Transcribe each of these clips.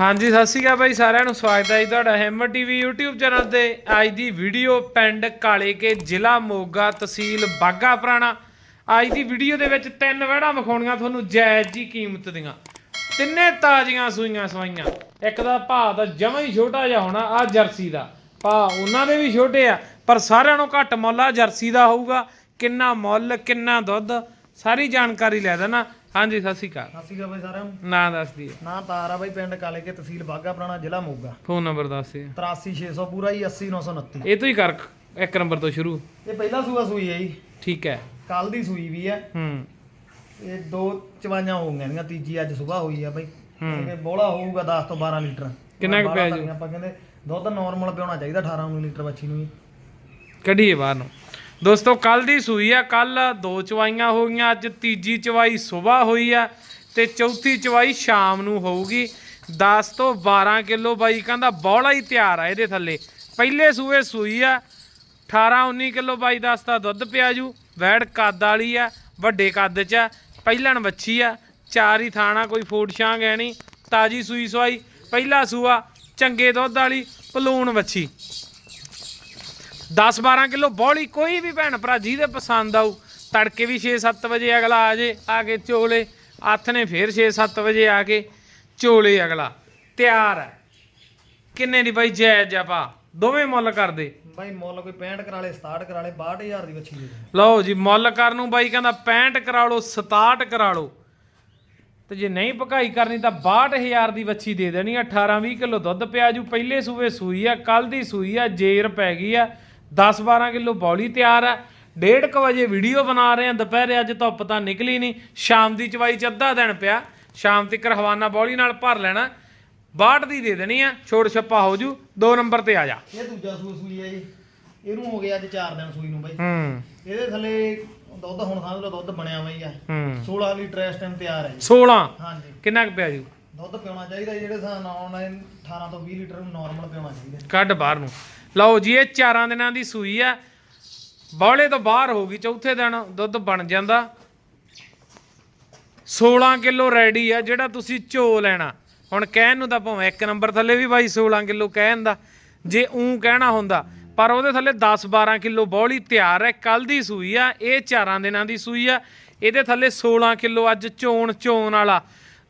ਹਾਂਜੀ, ਸਤਿ ਸ਼੍ਰੀ ਅਕਾਲ ਬਾਈ, ਸਾਰਿਆਂ ਨੂੰ ਸਵਾਗਤ ਹੈ ਜੀ ਤੁਹਾਡਾ ਹਿੰਮਤ ਟੀਵੀ YouTube ਚੈਨਲ ਤੇ। ਅੱਜ ਦੀ ਵੀਡੀਓ ਪਿੰਡ ਕਾਲੇ ਕੇ ਜ਼ਿਲ੍ਹਾ ਮੋਗਾ ਤਹਿਸੀਲ ਬਾਗਾ ਪੁਰਾਣਾ। ਅੱਜ ਦੀ ਵੀਡੀਓ ਦੇ ਵਿੱਚ ਤਿੰਨ ਵਹਿੜਾਂ ਵਿਖਾਉਣੀਆਂ ਤੁਹਾਨੂੰ ਜਾਇਜ਼ ਜੀ ਕੀਮਤ ਦੀਆਂ। ਤਿੰਨੇ ਤਾਜ਼ੀਆਂ ਸੂਈਆਂ ਸਵਾਈਆਂ। ਇੱਕ ਦਾ ਭਾਅ ਤਾਂ ਜਮਾਂ ਹੀ ਛੋਟਾ ਜਿਹਾ ਹੋਣਾ ਆ ਜਰਸੀ ਦਾ। ਭਾਅ ਉਹਨਾਂ ਦੇ ਵੀ ਛੋਟੇ ਆ, ਪਰ ਸਾਰਿਆਂ ਨੂੰ ਘੱਟ ਮੁੱਲ ਆ ਜਰਸੀ ਦਾ ਹੋਊਗਾ। ਕਿੰਨਾ ਮੁੱਲ, ਕਿੰਨਾ ਦੁੱਧ, ਸਾਰੀ ਜਾਣਕਾਰੀ ਲੈ ਦੇਣਾ। ਹਾਂਜੀ ਸਤਿ ਸ਼੍ਰੀ ਅਕਾਲ। ਸਤਿ ਸ਼੍ਰੀ ਅਕਾਲ ਬਾਈ ਸਾਰਿਆਂ ਨੂੰ। ਨਾਂ ਦੱਸ ਦਈਏ। ਨਾਂ ਤਾਰਾ ਬਾਈ ਪਿੰਡ ਕਾਲੇ ਕੇ ਤਹਿਸੀਲ ਬਾਗਾ ਪੁਰਾਣਾ ਜ਼ਿਲ੍ਹਾ ਮੋਗਾ। ਫੋਨ ਨੰਬਰ ਦੱਸ ਦਿਓ 83600 ਪੂਰਾ ਹੀ 80929 ਇਹ ਤੋਂ ਹੀ ਕਰ ਇੱਕ ਨੰਬਰ ਤੋਂ ਸ਼ੁਰੂ। ਇਹ ਪਹਿਲਾ ਸੂਆ ਸੂਈ ਹੈ ਜੀ। ਠੀਕ ਹੈ। ਕੱਲ ਦੀ ਸੂਈ ਵੀ ਹੈ। ਹੂੰ। ਇਹ ਦੋ ਚਵਾਈਆਂ ਹੋ ਗਈਆਂ ਦੀਆਂ ਤੀਜੀ ਅੱਜ ਸਵੇਰ ਹੋਈ ਆ ਬਾਈ। ਇਹ ਬੋਲਾ ਹੋਊਗਾ 10 ਤੋਂ 12 ਲੀਟਰ। ਕਿੰਨਾ ਕੁ ਪਿਆ ਜੀ? ਆਪਾਂ ਕਹਿੰਦੇ ਦੁੱਧ ਨਾਰਮਲ ਪਿਆਉਣਾ ਚਾਹੀਦਾ 18 19 ਲੀਟਰ ਬੱਚੀ ਨੂੰ ਜੀ। ਕੱਢੀਏ ਬਾਹਰ ਨੂੰ। ਦੋਸਤੋ ਕੱਲ ਦੀ ਸੂਈ ਆ। ਕੱਲ ਦੋ ਚਵਾਈਆਂ ਹੋ ਗਈਆਂ। ਅੱਜ ਤੀਜੀ ਚਵਾਈ ਸਵੇਰ ਹੋਈ ਆ ਤੇ ਚੌਥੀ ਚਵਾਈ ਸ਼ਾਮ ਨੂੰ ਹੋਊਗੀ। 10 ਤੋਂ 12 ਕਿਲੋ ਬਾਈ ਕਹਿੰਦਾ ਬੌਲਾ ਹੀ ਤਿਆਰ ਆ ਇਹਦੇ ਥੱਲੇ। ਪਹਿਲੇ ਸੂਏ ਸੂਈ ਆ। 18 19 ਕਿਲੋ ਬਾਈ ਦੱਸ ਦਾ ਦੁੱਧ ਪਿਆ ਜੂ ਵੈੜ ਕੱਦ ਵਾਲੀ ਆ, ਵੱਡੇ ਕੱਦ ਚ ਆ। ਪਹਿਲਣ ਵੱਛੀ ਆ। ਚਾਰ ਹੀ ਥਾਣਾ, ਕੋਈ ਫੂਡ ਛਾਂਗ ਹੈ ਨਹੀਂ। ਤਾਜੀ ਸੂਈ ਸਵਾਈ। ਪਹਿਲਾ ਸੂਆ ਚੰਗੇ ਦੁੱਧ ਵਾਲੀ, ਪਲੂਣ ਵੱਛੀ। 10-12 ਕਿਲੋ ਬੋਲੀ ਕੋਈ ਵੀ ਭੈਣ ਭਰਾ ਜਿਹਦੇ ਪਸੰਦ ਆਊ ਤੜਕੇ ਵੀ 6-7 ਵਜੇ ਅਗਲਾ ਆ ਜੇ ਆ ਕੇ ਚੋਲੇ ਹੱਥ ਨੇ ਫੇਰ 6-7 ਵਜੇ ਆ ਕੇ ਚੋਲੇ ਅਗਲਾ। ਤਿਆਰ ਹੈ। ਕਿੰਨੇ ਦੀ ਬਾਈ ਜਾਇਜ਼ ਆ ਦੋਵੇਂ ਮੁੱਲ ਕਰਦੇ ਬਾਈ ਮੁੱਲ ਕੋਈ 65 ਕਰਾ ਲੇ 67 ਕਰਾ ਲੇ 62000 ਦੀ ਬੱਚੀ ਦੇ ਲਓ ਜੀ ਮੁੱਲ ਕਰਨ ਨੂੰ ਬਾਈ ਕਹਿੰਦਾ 65 ਕਰਾ ਲਓ 67 ਕਰਾ ਲਓ। ਤੇ ਜੇ ਨਹੀਂ ਭਕਾਈ ਕਰਨੀ ਤਾਂ 62000 ਦੀ ਵੱਛੀ ਦੇ ਦੇਣੀ ਆ। 18 20 ਕਿਲੋ ਦੁੱਧ ਪਿਆ ਜੂ ਪਹਿਲੇ ਸੂਏ ਸੂਈ ਆ ਕੱਲ ਦੀ ਸੂਈ ਆ ਜੇਰ ਪੈ ਗਈ ਆ। 10 12 ਕਿਲੋ ਬੌਲੀ ਤਿਆਰ ਆ 1:30 ਵਜੇ ਵੀਡੀਓ ਬਣਾ ਰਹੇ ਆ ਦੁਪਹਿਰੇ ਅੱਜ ਧੁੱਪ ਤਾਂ ਨਿਕਲੀ ਨਹੀਂ। ਸ਼ਾਮ ਦੀ ਚਵਾਈ ਚ ਅੱਧਾ ਦਿਨ ਪਿਆ। ਸ਼ਾਮ ਤੱਕ ਹਵਾਨਾ ਬੌਲੀ ਨਾਲ ਭਰ ਲੈਣਾ। 62 ਦੀ ਦੇ ਦੇਣੀ ਆ। ਛੋੜ ਛੱਪਾ ਹੋ ਜੂ। 2 ਨੰਬਰ ਤੇ ਆ ਜਾ। ਇਹ ਦੂਜਾ ਸੂਆ ਸੂਈ ਹੈ ਜੀ। ਇਹਨੂੰ ਹੋ ਗਿਆ ਅੱਜ 4 ਦਿਨ ਸੂਈ ਨੂੰ ਬਾਈ। ਹੂੰ। ਇਹਦੇ ਥੱਲੇ ਦੁੱਧ ਹੁਣ ਸਮਝ ਲਓ ਦੁੱਧ ਬਣਿਆ ਹੋਈ ਆ। ਹੂੰ। 16 ਲੀਟਰ ਇਸ ਟਾਈਮ ਤਿਆਰ ਹੈ ਜੀ। 16 ਹਾਂਜੀ। ਕਿੰਨਾ ਕੁ ਪਿਆ ਜੂ? ਦੁੱਧ ਪਿਉਣਾ ਚਾਹੀਦਾ ਜਿਹੜੇ ਨਾਲ ਆਨਲਾਈਨ 18 ਤੋਂ 20 ਲੀਟਰ ਨਾਰਮਲ ਪਿਉਣਾ ਚਾਹੀਦਾ। ਕੱਢ ਬਾਹਰ ਨੂੰ। ਲਓ ਜੀ, ਇਹ ਚਾਰਾਂ ਦਿਨਾਂ ਦੀ ਸੂਈ ਆ। ਬੌਲੇ ਤੋਂ ਬਾਹਰ ਹੋ ਗਈ, ਚੌਥੇ ਦਿਨ ਦੁੱਧ ਬਣ ਜਾਂਦਾ। 16 ਕਿਲੋ ਰੈਡੀ ਆ, ਜਿਹੜਾ ਤੁਸੀਂ ਝੋ ਲੈਣਾ। ਹੁਣ ਕਹਿਣ ਨੂੰ ਤਾਂ ਭਾਵੇਂ ਇੱਕ ਨੰਬਰ ਥੱਲੇ ਵੀ ਬਾਈ 16 ਕਿਲੋ ਕਹਿਣ ਦਾ, ਜੇ ਉਂ ਕਹਿਣਾ ਹੁੰਦਾ। ਪਰ ਉਹਦੇ ਥੱਲੇ 10 12 ਕਿਲੋ ਬੌਲੀ ਤਿਆਰ ਹੈ ਕੱਲ ਦੀ ਸੂਈ ਆ, ਇਹ ਚਾਰਾਂ ਦਿਨਾਂ ਦੀ ਸੂਈ ਆ। ਇਹਦੇ ਥੱਲੇ 16 ਕਿਲੋ ਅੱਜ ਚੋਣ ਚੋਣ ਵਾਲਾ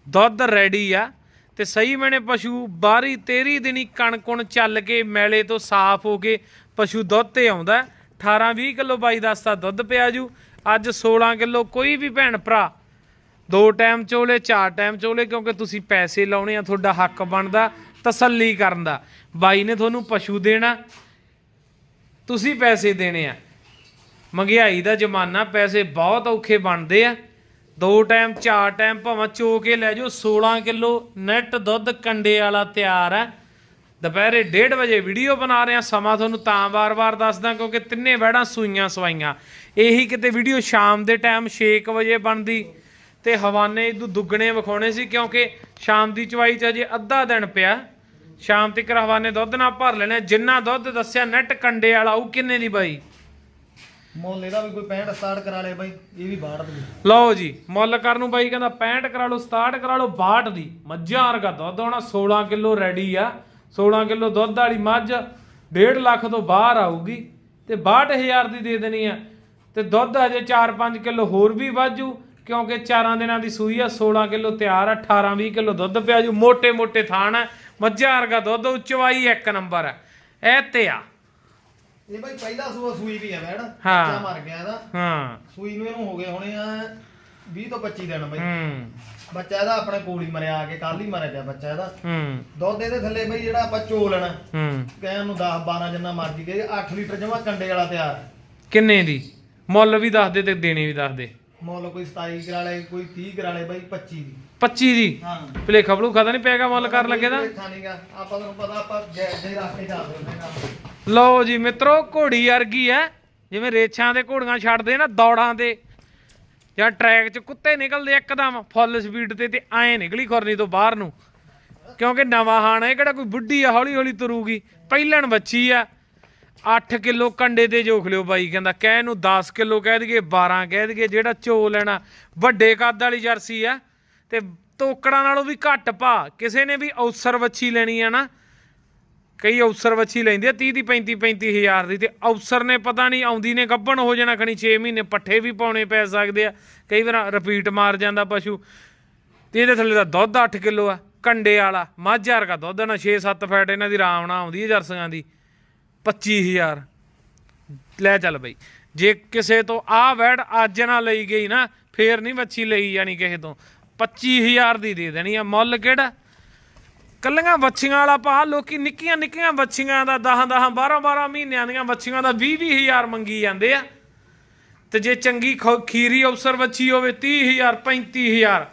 ਦੁੱਧ ਰੈਡੀ ਆ। ਤੇ ਸਹੀ ਮੈਨੇ ਪਸ਼ੂ ਬਾਰੀ 13 ਦਿਨੀ ਕਣਕੁਣ ਚੱਲ ਕੇ ਮੈਲੇ ਤੋਂ ਸਾਫ਼ ਹੋ ਕੇ ਪਸ਼ੂ ਦੁੱਧ ਤੇ ਆਉਂਦਾ 18 20 ਕਿਲੋ ਬਾਈ ਦੱਸਦਾ ਦੁੱਧ ਪਿਆ ਜੂ। ਅੱਜ 16 ਕਿਲੋ ਕੋਈ ਵੀ ਭੈਣ ਭਰਾ। ਦੋ ਟਾਈਮ ਚੋਲੇ, ਚਾਰ ਟਾਈਮ ਚੋਲੇ, ਕਿਉਂਕਿ ਤੁਸੀਂ ਪੈਸੇ ਲਾਉਣੇ ਆ, ਤੁਹਾਡਾ ਹੱਕ ਬਣਦਾ, ਤਸੱਲੀ ਕਰਨ ਦਾ। ਬਾਈ ਨੇ ਤੁਹਾਨੂੰ ਪਸ਼ੂ ਦੇਣਾ। ਤੁਸੀਂ ਪੈਸੇ ਦੇਣੇ ਆ। ਮਹਿੰਗਾਈ ਦਾ ਜ਼ਮਾਨਾ ਪੈਸੇ ਬਹੁਤ ਔਖੇ ਬਣਦੇ ਆ। ਦੋ ਟਾਈਮ, ਚਾਰ ਟਾਈਮ, ਭਾਵੇਂ ਚੋ ਕੇ ਲੈ ਜਾਓ 16 ਕਿਲੋ ਨੈਟ ਦੁੱਧ ਕੰਡੇ ਵਾਲਾ ਤਿਆਰ ਹੈ। ਦੁਪਹਿਰੇ 1:30 ਵਜੇ ਵੀਡੀਓ ਬਣਾ ਰਹੇ ਆ ਸਮਾਂ ਤੁਹਾਨੂੰ ਤਾਂ ਵਾਰ-ਵਾਰ ਦੱਸਦਾ, ਕਿਉਂਕਿ ਤਿੰਨੇ ਵਹਿੜਾਂ ਸੂਈਆਂ ਸਵਾਈਆਂ। ਇਹੀ ਕਿਤੇ ਵੀਡੀਓ ਸ਼ਾਮ ਦੇ ਟਾਈਮ 6 ਵਜੇ ਬਣਦੀ ਤੇ ਹਵਾਨੇ ਇਦੋਂ ਦੁੱਗਣੇ ਵਿਖਾਉਣੇ ਸੀ, ਕਿਉਂਕਿ ਸ਼ਾਮ ਦੀ ਚਵਾਈ ਚ ਅਜੇ ਅੱਧਾ ਦਿਨ ਪਿਆ। ਸ਼ਾਮ ਤੱਕ ਹਵਾਨੇ ਦੁੱਧ ਨਾਲ ਭਰ ਲੈਣੇ ਜਿੰਨਾ ਦੁੱਧ ਦੱਸਿਆ ਨੈਟ ਕੰਡੇ ਵਾਲਾ, ਉਹ ਕਿੰਨੇ ਦੀ ਬਾਈ? ਮੁੱਲ ਇਹਦਾ ਵੀ ਕੋਈ 65 67 ਕਰਾ ਲੇ ਬਾਈ, ਇਹ ਵੀ 62 ਦੀ। ਲਓ ਜੀ, ਮੁੱਲ ਕਰਨ ਨੂੰ ਬਾਈ ਕਹਿੰਦਾ 65 ਕਰਾ ਲਓ 67 ਕਰਾ ਲਓ 62 ਦੀ। ਮੱਝਾਂ ਵਰਗਾ ਦੁੱਧ ਹੋਣਾ 16 ਕਿਲੋ ਰੈਡੀ ਆ। 16 ਕਿਲੋ ਦੁੱਧ ਵਾਲੀ ਮੱਝ 1.5 ਲੱਖ ਤੋਂ ਬਾਹਰ ਆਊਗੀ ਤੇ 62000 ਦੀ ਦੇ ਦੇਣੀ ਆ। ਤੇ ਦੁੱਧ ਅਜੇ 4-5 ਕਿਲੋ ਹੋਰ ਵੀ ਵਾਜੂ, ਕਿਉਂਕਿ ਚਾਰਾਂ ਦਿਨਾਂ ਦੀ ਸੂਈ ਆ 16 ਕਿਲੋ ਤਿਆਰ ਆ 18-20 ਕਿਲੋ ਦੁੱਧ ਪਿਆ ਜੂ। ਮੋٹے ਮੋٹے ਥਾਣ ਆ, ਮੱਝਾਂ ਵਰਗਾ ਦੁੱਧ ਉਚਵਾਈ ਇੱਕ ਨੰਬਰ ਐ ਤੇ ਆ। ਇਹ ਬਾਈ ਪਹਿਲਾ ਸੂਆ ਸੂਈ ਵੀ ਆ ਹਾਂ। ਬੱਚਾ ਮਰ ਗਿਆ ਇਹਦਾ। ਹਾਂ। ਸੂਈ ਨੂੰ ਇਹਨੂੰ ਹੋ ਗਏ ਹੋਣੇ ਆ 20 ਤੋਂ 25 ਦਿਨ ਬਾਈ। ਹੂੰ। ਬੱਚਾ ਇਹਦਾ ਆਪਣੇ ਕੋਲ ਹੀ ਮਰਿਆ ਆ ਕੇ ਕੱਲ ਹੀ ਮਰਿਆ ਗਿਆ ਬੱਚਾ ਇਹਦਾ। ਹੂੰ। ਦੁੱਧ ਇਹਦੇ ਥੱਲੇ ਬਈ ਜਿਹੜਾ ਆਪਾਂ ਚੋ ਲੈਣਾ ਹੂੰ। ਕਹਿਣ ਨੂੰ 10 12 ਜਿੰਨਾ ਮਰਜ਼ੀ ਗਏ 8 ਲੀਟਰ ਜਮਾ ਕੰਡੇ ਵਾਲਾ ਤਿਆਰ। ਕਿੰਨੇ ਦੀ? ਮੁੱਲ ਵੀ ਦੱਸ ਦੇ ਤੇ ਦੇਣੀ ਵੀ ਦੱਸ ਦੇ। ਮੁੱਲ ਕੋਈ 27 ਕਰਾ ਲੇ ਕੋਈ 30 ਕਰਾ ਲੇ ਬਾਈ 25 ਦੀ। 25 ਦੀ? ਹਾਂ। ਭਲੇ ਖਬਰੂ ਖਾਦਾ ਨਹੀਂ ਪੈਗਾ ਮੁੱਲ ਕਰ ਲੱਗੇ ਦਾ ਆਪਾਂ ਤੁਹਾਨੂੰ ਪਤਾ ਆਪਾਂ ਜੈ ਜੈ ਲਓ ਜੀ ਮਿੱਤਰੋ, ਘੋੜੀ ਵਰਗੀ ਹੈ ਜਿਵੇਂ ਰੇਛਾਂ ਤੇ ਘੋੜੀਆਂ ਛੱਡਦੇ ਨਾ, ਦੌੜਾਂ ਤੇ ਜਾਂ ਟਰੈਕ 'ਚ ਕੁੱਤੇ ਨਿਕਲਦੇ ਇੱਕਦਮ, ਫੁੱਲ ਸਪੀਡ ਤੇ ਤੇ ਐਂ ਨਿਕਲੀ ਖੁਰਨੀ ਤੋਂ ਬਾਹਰ ਨੂੰ। ਕਿਉਂਕਿ ਨਵਾਂ ਹਾਣ ਹੈ ਕਿਹੜਾ ਕੋਈ ਬੁੱਢੀ ਆ ਹੌਲੀ ਹੌਲੀ ਤੁਰੂਗੀ। ਪਹਿਲਣ ਬੱਚੀ ਆ 8 ਕਿਲੋ ਕੰਡੇ ਤੇ ਜੋਖ ਲਿਓ ਬਾਈ, ਕਹਿੰਦਾ, ਕਹਿ ਨੂੰ 10 ਕਿਲੋ ਕਹਿ ਦਈਏ 12 ਕਹਿ ਦਈਏ, ਜਿਹੜਾ ਚੋ ਲੈਣਾ ਵੱਡੇ ਕੱਦ ਵਾਲੀ ਜਰਸੀ ਆ ਤੇ ਤੋਕੜਾਂ ਨਾਲੋਂ ਵੀ ਘੱਟ ਪਾ। ਕਿਸੇ ਨੇ ਵੀ ਔਸਰ ਵੱਛੀ ਲੈਣੀ ਆ ਨਾ ਕਈ ਔਸਰ ਵੱਛੀ ਲੈਂਦੇ ਆ 30 ਦੀ 35 35 ਹਜ਼ਾਰ ਦੀ। ਤੇ ਔਸਰ ਨੇ ਪਤਾ ਨਹੀਂ, ਆਉਂਦੀ ਨੇ ਗੱਭਣ ਹੋ ਜਾਣਾ ਖਣੀ 6 ਮਹੀਨੇ ਪੱਠੇ ਵੀ ਪਾਉਣੇ ਪੈ ਸਕਦੇ ਆ। ਕਈ ਵਾਰ ਰਿਪੀਟ ਮਾਰ ਜਾਂਦਾ ਪਸ਼ੂ। ਤੇ ਇਹਦੇ ਥੱਲੇ ਦਾ ਦੁੱਧ 8 ਕਿਲੋ ਆ, ਕੰਡੇ ਵਾਲਾ। ਮੱਝ ਵਰਗਾ ਦੁੱਧ ਨਾ 6-7 ਫੈਟ ਇਹਨਾਂ ਦੀ ਆਰਾਮ ਨਾਲ ਆਉਂਦੀ ਹੈ ਜਰਸੀਆਂ ਦੀ। 25000 ਲੈ ਚੱਲ ਬਈ। ਜੇ ਕਿਸੇ ਤੋਂ ਆ ਵੈੜ ਅੱਜ ਨਾ ਲਈ ਗਈ ਨਾ, ਫੇਰ ਨਹੀਂ ਵੱਛੀ ਲਈ ਜਾਣੀ ਕਿਸੇ ਤੋਂ। 25000 ਦੀ ਦੇ ਦੇਣੀ ਆ। ਮੁੱਲ ਕਿਹੜਾ? ਕੱਲੀਆਂ ਵੱਛੀਆਂ ਵਾਲਾ ਪਾ, ਲੋਕੀ ਨਿੱਕੀਆਂ ਨਿੱਕੀਆਂ ਵੱਛੀਆਂ ਦਾ 10 10 12 12 ਮਹੀਨਿਆਂ ਦੀਆਂ ਵੱਛੀਆਂ ਦਾ 20 20000 ਮੰਗੀ ਜਾਂਦੇ ਆ। ਤੇ ਜੇ ਚੰਗੀ ਖ- ਖੀਰੀ ਅਫਸਰ ਵੱਛੀ ਹੋਵੇ 30000 35000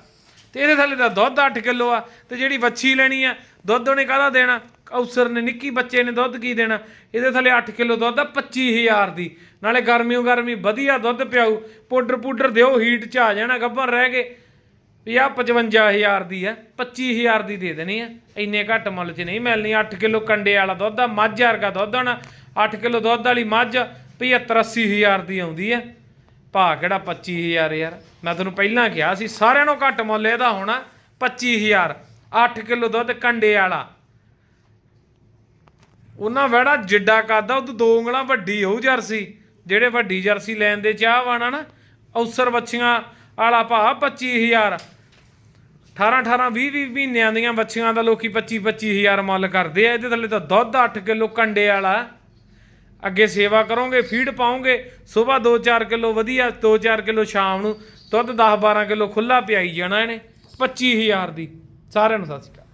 ਤੇ ਇਹਦੇ ਥੱਲੇ ਦਾ ਦੁੱਧ 8 ਕਿਲੋ ਆ, ਤੇ ਜਿਹੜੀ ਵੱਛੀ ਲੈਣੀ ਆ, ਦੁੱਧ ਉਹਨੇ ਕਾਹਦਾ ਦੇਣਾ? ਅਫਸਰ ਨੇ, ਨਿੱਕੀ ਬੱਚੇ ਨੇ ਦੁੱਧ ਕੀ ਦੇਣਾ? ਇਹਦੇ ਥੱਲੇ 8 ਕਿਲੋ ਦੁੱਧ ਆ 25000 ਦੀ। ਨਾਲੇ ਗਰਮੀਓ ਗਰਮੀ, ਵਧੀਆ ਦੁੱਧ ਪਿਆਊ ਪਾਊਡਰ ਪੂਡਰ ਦਿਓ ਹੀਟ ਚ ਆ ਜਾਣਾ ਗੱਭਰ ਰਹਿ ਗਏ। ਵੀ ਆਹ 55000 ਦੀ ਆ 25000 ਦੀ ਦੇ ਦੇਣੀ ਹੈ ਇੰਨੇ ਘੱਟ ਮੁੱਲ 'ਚ ਨਹੀਂ ਮਿਲਣੀ। 8 ਕਿਲੋ ਕੰਡੇ ਵਾਲਾ ਦੁੱਧ ਆ, ਮੱਝ ਵਰਗਾ ਦੁੱਧ ਆਣਾ 8 ਕਿਲੋ ਦੁੱਧ ਵਾਲੀ ਮੱਝ 75 80000 ਦੀ ਆਉਂਦੀ ਹੈ ਭਾ ਕਿਹੜਾ 25000 ਯਾਰ। ਮੈਂ ਤੁਹਾਨੂੰ ਪਹਿਲਾਂ ਕਿਹਾ ਸੀ, ਸਾਰਿਆਂ ਨੂੰ ਘੱਟ ਮੁੱਲ ਇਹਦਾ ਹੋਣਾ 25000 8 ਕਿਲੋ ਦੁੱਧ ਕੰਡੇ ਵਾਲਾ। ਉਹਨਾਂ ਵੜਾ ਜਿੱਡਾ ਕਰਦਾ, ਉਹ ਤੋਂ ਦੋ ਉਂਗਲਾਂ ਵੱਡੀ ਹੋਊ ਜਰਸੀ। ਜਿਹੜੇ ਵੱਡੀ ਜਰਸੀ ਲੈਣ ਦੇ ਚਾਹ ਵਾਣਾ ਨਾ, ਔਸਰ ਬੱਚੀਆਂ ਵਾਲਾ ਭਾ 25000 18 18 20 20 ਮਹੀਨਿਆਂ ਦੀਆਂ ਬੱਚੀਆਂ ਦਾ ਲੋਕੀ 25 25000 ਮੁੱਲ ਕਰਦੇ ਆ। ਇਹਦੇ ਥੱਲੇ ਤਾਂ ਦੁੱਧ 8 ਕਿਲੋ ਕੰਡੇ ਵਾਲਾ। ਅੱਗੇ ਸੇਵਾ ਕਰੋਗੇ, ਫੀਡ ਪਾਉਂਗੇ ਸਵੇਰ 2-4 ਕਿਲੋ ਵਧੀਆ 2-4 ਕਿਲੋ ਸ਼ਾਮ ਨੂੰ ਦੁੱਧ 10-12 ਕਿਲੋ ਖੁੱਲਾ ਪਿਆਈ ਜਾਣਾ ਇਹਨੇ 25000 ਦੀ। ਸਾਰਿਆਂ ਨੂੰ ਸਤਿ ਸ਼੍ਰੀ ਅਕਾਲ।